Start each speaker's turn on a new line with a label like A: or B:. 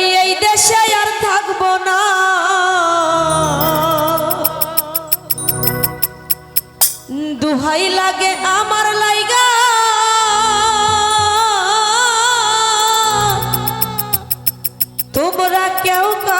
A: আমি এই দেশে আর থাকব না। দুহাই লাগে আমার লাইগা। তোমরা কেউ কা